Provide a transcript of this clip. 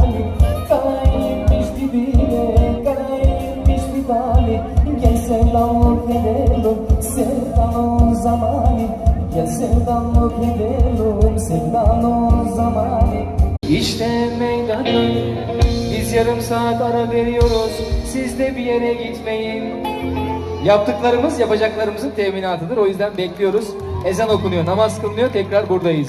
hali Kara inmiş dibine, kara inmiş dibali Gel sevdalık edelim, sevdanın zamanı Gel sevdalık edelim, sevdanın zamanı İşte meydanı biz yarım saat ara veriyoruz. Siz de bir yere gitmeyin. Yaptıklarımız yapacaklarımızın teminatıdır. O yüzden bekliyoruz. Ezan okunuyor, namaz kılınıyor. Tekrar buradayız.